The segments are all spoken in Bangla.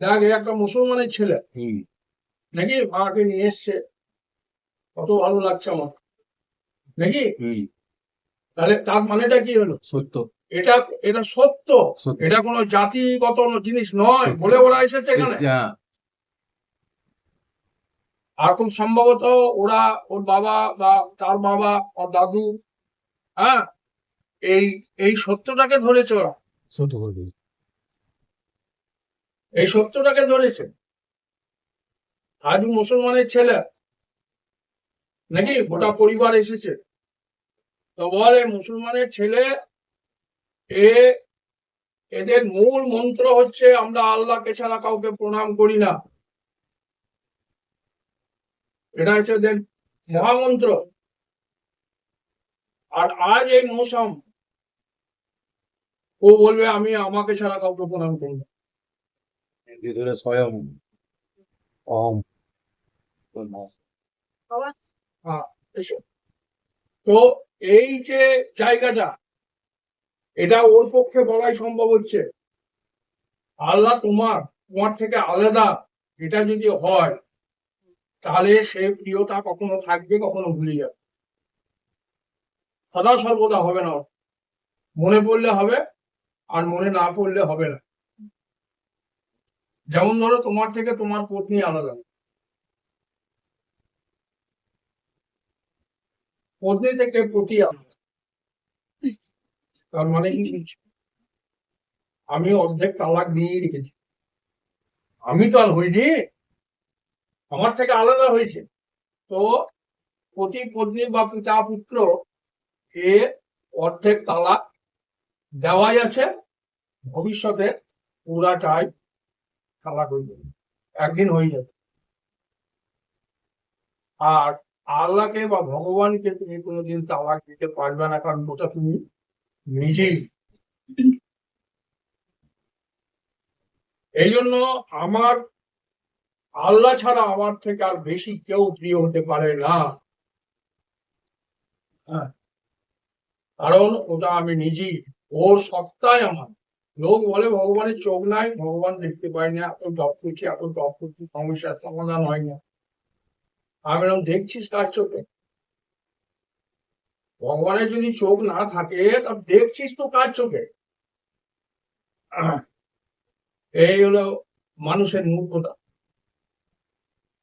দেখ একটা মুসলমানের ছেলে। নাকি মাকে নিয়ে এসছে? কত ভালো লাগছে আমার। নাকি? তাহলে তার মানেটা কি হলো? সত্য। এটা এটা সত্য। এটা কোনো জাতিগত জিনিস নয় বলে ওরা এসেছে এখানে। হ্যাঁ। আর খুব সম্ভবত ওরা ওর বাবা বা তার বাবা ওর দাদু হ্যাঁ এই এই সত্যটাকে ধরেছে ওরা। সত্য। এই সত্যটাকে ধরেছে। আজ মুসলমানের ছেলে নাকি গোটা পরিবার এসেছে। তো বলে মুসলমানের ছেলে, এ এদের মূল মন্ত্র হচ্ছে, আমরা আল্লাহকে ছাড়া কাউকে প্রণাম করি না। এটা হচ্ছে এদের মহামন্ত্র। আর আজ এই মৌসুম, ও বলবে, আমি আমাকে ছাড়া কাউকে প্রণাম করি না। ভিতরে স্বয়ং অহম। তো এই যে জায়গাটা, এটা ওর পক্ষে বলাই সম্ভব হচ্ছে আল্লাহ তোমার তোমার থেকে আলাদা এটা যদি হয়, তাহলে সে প্রিয়তা কখনো থাকবে, কখনো ভুলে যাবে সদা সর্বদা হবে না। মনে পড়লে হবে, আর মনে না পড়লে হবে না যেমন ধরো তোমার থেকে তোমার পত্নী আলাদা। পত্নী থেকে পতি আলাদা। তার মানে আমি অর্ধেক তালাক দিয়ে রেখেছি। আমি তো আর হইনি। আমার থেকে আলাদা হয়েছে। তো প্রতি পত্নী বা পিতা পুত্র এ অর্ধেক তালাক দেওয়াই আছে। ভবিষ্যতে পুরাটাই তালাক হয়ে যাবে একদিন হয়ে যাবে আর আল্লাহকে বা ভগবানকে তুমি কোনোদিন তালাক দিতে পারবে না, কারণ ওটা তুমি নিজেই। এই জন্য আমার আল্লাহ ছাড়া আমার থেকে আর বেশি কেউ প্রিয় হতে পারে না। হ্যাঁ। কারণ ওটা আমি নিজেই, ওর সত্তাই আমার। লোক বলে ভগবানের চোখ নাই, ভগবান দেখতে পাই না, এত জপ করছি, এত জপ করছি, সমস্যার সমাধান হয় না। আমি বললাম, দেখছিস কার চোখে? ভগবানের যদি চোখ না থাকে, তা দেখছিস তো কার চোখে? এই হলো মানুষের মূর্খতা।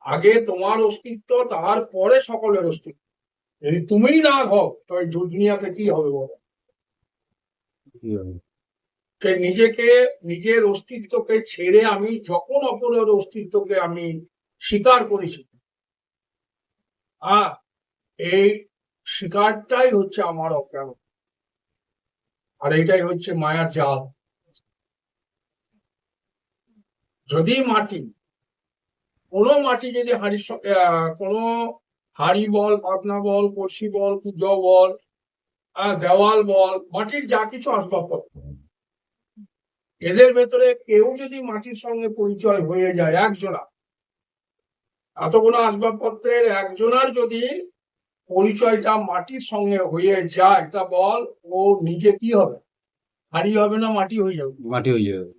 আগে তোমার অস্তিত্ব, তারপরে সকলের অস্তিত্ব। যদি তুমিই না হও তবে দুনিয়াতে কি হবে বলো? নিজেকে, নিজের অস্তিত্বকে ছেড়ে আমি যখন অপরের অস্তিত্বকে আমি স্বীকার করেছি আহ এই স্বীকারটাই হচ্ছে আমার অজ্ঞান। আর এটাই হচ্ছে মায়ার জাল। যদি মাটি, কোনো মাটি যদি হাড়ি কোনো হাড়ি বল পাতনা বল, কলসি বল কুজো বল দেওয়াল বল, মাটির যা কিছু আসবাবপত্র এদের ভেতরে কেউ যদি মাটির সঙ্গে পরিচয় হয়ে যায় একজনা। এতগুলো আসবাবপত্রের একজনার যদি পরিচয়টা মাটির সঙ্গে হয়ে যায় তা বল ও নিজে কি হবে? হাড়ি হবে না মাটি হয়ে যাবে? মাটি হয়ে যাবে।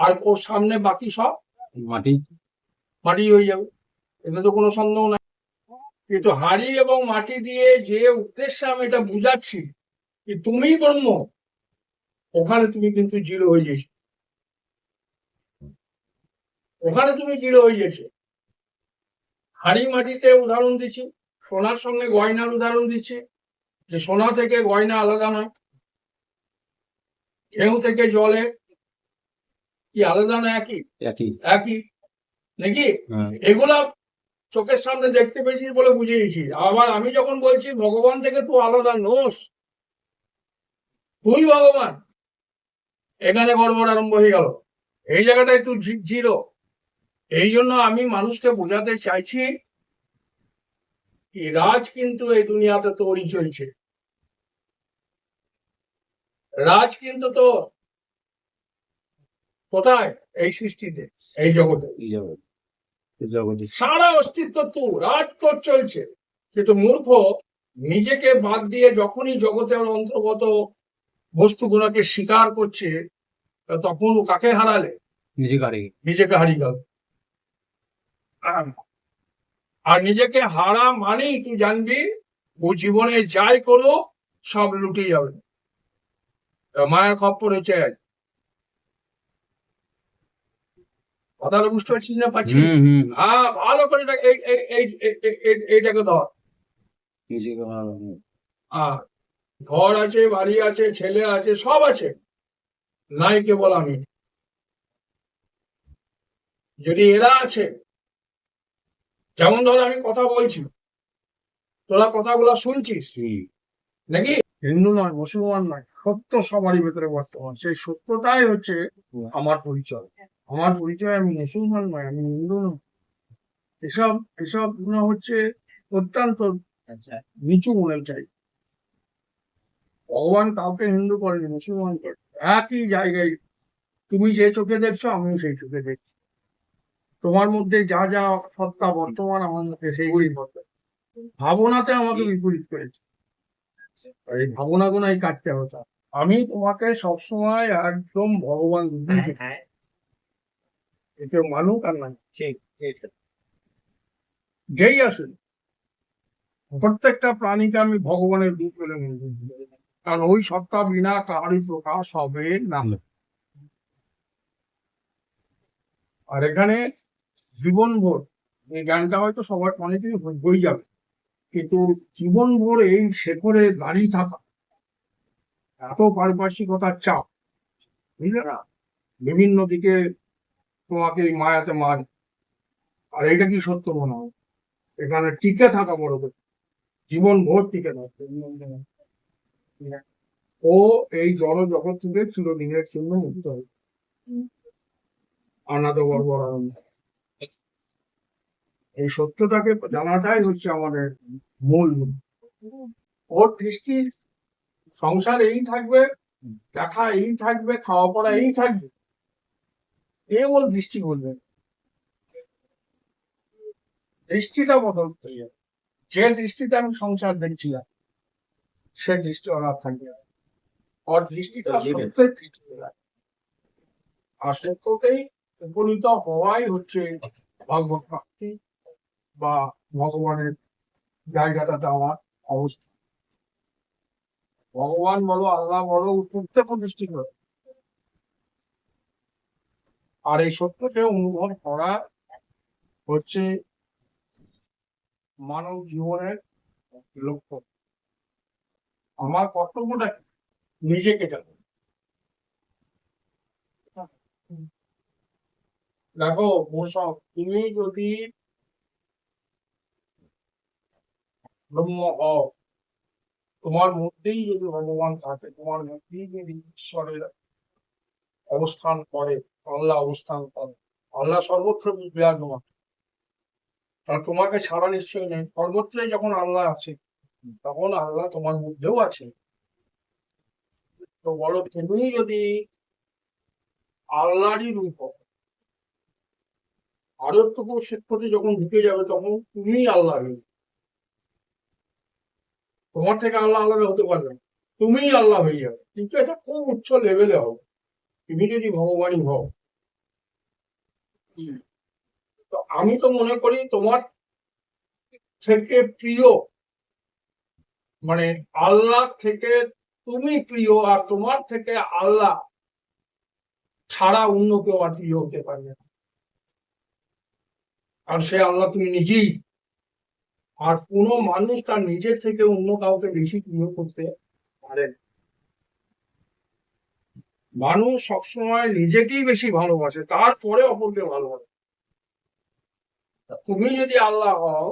আর ওর সামনে বাকি সব? মাটি। মাটি হয়ে যাবে। এতে তো কোনো সন্দেহ নাই। কিন্তু হাড়ি এবং মাটি দিয়ে যে উদ্দেশ্যে আমি এটা বুঝাচ্ছি যে তুমি ব্রহ্ম ওখানে তুমি কিন্তু জিরো হয়ে গেছো। ওখানে তুমি জিরো হয়ে গেছে। হাড়ি মাটিতে উদাহরণ দিচ্ছি সোনার সঙ্গে গয়নার উদাহরণ দিচ্ছি যে সোনা থেকে গয়না আলাদা নয় ঢেউ থেকে জলে কি আলাদা না একই? একই। একই। নাকি? হ্যাঁ। এগুলা চোখের সামনে দেখতে পেয়েছিস বলে বুঝিয়েছি। আবার আমি যখন বলছি ভগবান থেকে তুই আলাদা নোস। তুই ভগবান। এখানে গড়বড় আরম্ভ হয়ে গেল। এই জায়গাটায় তুই জি- জিরো এই জন্য আমি মানুষকে বোঝাতে চাইছি রাজ কিন্তু এই দুনিয়াতে তোরই চলছে। রাজ কিন্তু তো কোথায়? এই সৃষ্টিতে এই জগতে। সারা অস্তিত্ব তো রাজ তোর চলছে। কিন্তু মূর্খ নিজেকে বাদ দিয়ে যখনই জগতের অন্তর্গত বস্তুগুলোকে স্বীকার করছে তখন কাকে হারালে? নিজে গাড়ি নিজেকে হারিয়ে গেল। আর নিজেকে হারা মানেই তুই জানবি ও জীবনে যাই করো সব লুটে যাবে। মায়ের খপ্পর হচ্ছে আজ কথাটা বুঝতে পারছিস না হুম হ্যাঁ ভালো করে এইটাকে ধর। আর ঘর আছে বাড়ি আছে ছেলে আছে সব আছে। নাই কেবল আমি যদি এরা আছে যেমন ধর আমি কথা বলছি তোরা কথাগুলো শুনছিস? নাকি? হিন্দু নয় মুসলমান নয় সত্য সবারই ভেতরে বর্তমান। সেই সত্যটাই হচ্ছে আমার পরিচয়। আমার পরিচয় আমি মুসলমান নয় আমি হিন্দু নয়। এসব এসবগুলো হচ্ছে অত্যন্ত আচ্ছা। নিচু মনের চাই। ভগবান কাউকে হিন্দু করেনি মুসলমান করে একই জায়গায় তুমি যে চোখে দেখছ আমিও সেই চোখে দেখছি। তোমার মধ্যে যা যা সত্তা বর্তমান আমার মধ্যে সেইগুলি ভাবনাতে আমাকে বিপরীত করেছে। এই ভাবনাগুলোই কাটতে হবে আমি তোমাকে সবসময় একদম ভগবান বুঝিয়ে হ্যাঁ একে মানুক আর ঠিক যেই আসুন প্রত্যেকটা প্রাণীকে আমি ভগবানের রূপ বলে মনে করি। কারণ ওই সত্তা বিনা কারই প্রকাশ হবে না। আর এখানে জীবন ভোর এই জ্ঞানটা হয়তো সবার অনেকেই হয়ে যাবে। কিন্তু জীবন ভোর এই শেখরে দাঁড়িয়ে থাকা এত পারিপার্শ্বিকতার চাপ বুঝলে না? বিভিন্ন দিকে তোমাকে এই মায়াতে মার। আর এটা কি সত্য মনে হয়? এখানে টিকে থাকা বড় জীবন ভোর টিকে থাকতে ও এই জড় জগৎ থেকে চিরদিনের জন্য মুক্ত হবে আনাদ বর্বর আনন্দ এই সত্যটাকে জানাটাই হচ্ছে আমাদের মূল ওর দৃষ্টি সংসার এই থাকবে দেখা এই থাকবে খাওয়া পড়া এই থাকবে। এ ওর দৃষ্টি বলবে। দৃষ্টিটা বদল হয়ে যাবে যে দৃষ্টিতে আমি সংসার দেখছিলাম সে দৃষ্টি আর থাকবে। ওর দৃষ্টিটা সত্যের দৃষ্টিতে আর সত্যতেই উপনীত হওয়াই হচ্ছে ভগবত ভক্তি বা ভগবানের জায়গাটাতে আমার অবস্থা। ভগবান বলো আল্লাহ বলো সত্যে প্রতিষ্ঠিত আর এই সত্যকে অনুভব করা হচ্ছে মানব জীবনের লক্ষ্য। আমার কর্তব্যটা কি? নিজেকে জানো দেখো মোশক তুমি যদি ব্রহ্ম হও, তোমার মধ্যেই যদি ভগবান থাকে, তোমার মধ্যেই যদি ঈশ্বরের অবস্থান করে, আল্লাহ অবস্থান করে, আল্লাহ সর্বত্র বিরাজমান। আর তোমাকে ছাড়া নিশ্চয় নেই। সর্বত্রই যখন আল্লাহ আছে তখন আল্লাহ তোমার মধ্যেও আছে। তো বলো তুমি যদি আল্লাহরই রূপ হও আরোটুকু শিক্ষতে যখন ঢুকে যাবে তখন তুমি আল্লাহ তোমার থেকে আল্লাহ আলাদা হতে পারবে তুমি আল্লাহ হয়ে যাবে। কিন্তু এটা খুব উচ্চ লেভেলে হবে। তুমি যদি ভগবানই হও। তো আমি তো মনে করি তোমার থেকে প্রিয় মানে আল্লাহ থেকে তুমি প্রিয় আর তোমার থেকে আল্লাহ ছাড়া অন্য কেউ আর প্রিয় হতে পারবে না। আর সে আল্লাহ তুমি নিজেই। আর কোনো মানুষ তার নিজের থেকে অন্য কাউকে বেশি প্রিয় করতে পারে। মানুষ সবসময় নিজেকেই বেশি ভালোবাসে, তারপরে অপরকে ভালোবাসে। তুমি যদি আল্লাহ হও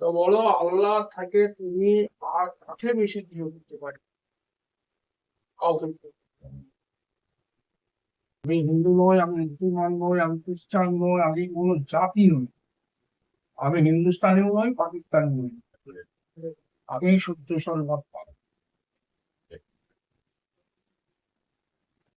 তো বলো, আল্লাহ থাকে তুমি আর কাঠে বেশি প্রিয় করতে পারি। আমি হিন্দু নই, আমি মুসলমান নই, আমি খ্রিস্টান নই, আমি কোন জাতি নই। আমি হিন্দুস্তানিও নই, পাকিস্তানি নই। আমি শুদ্ধ সর্বাত্মা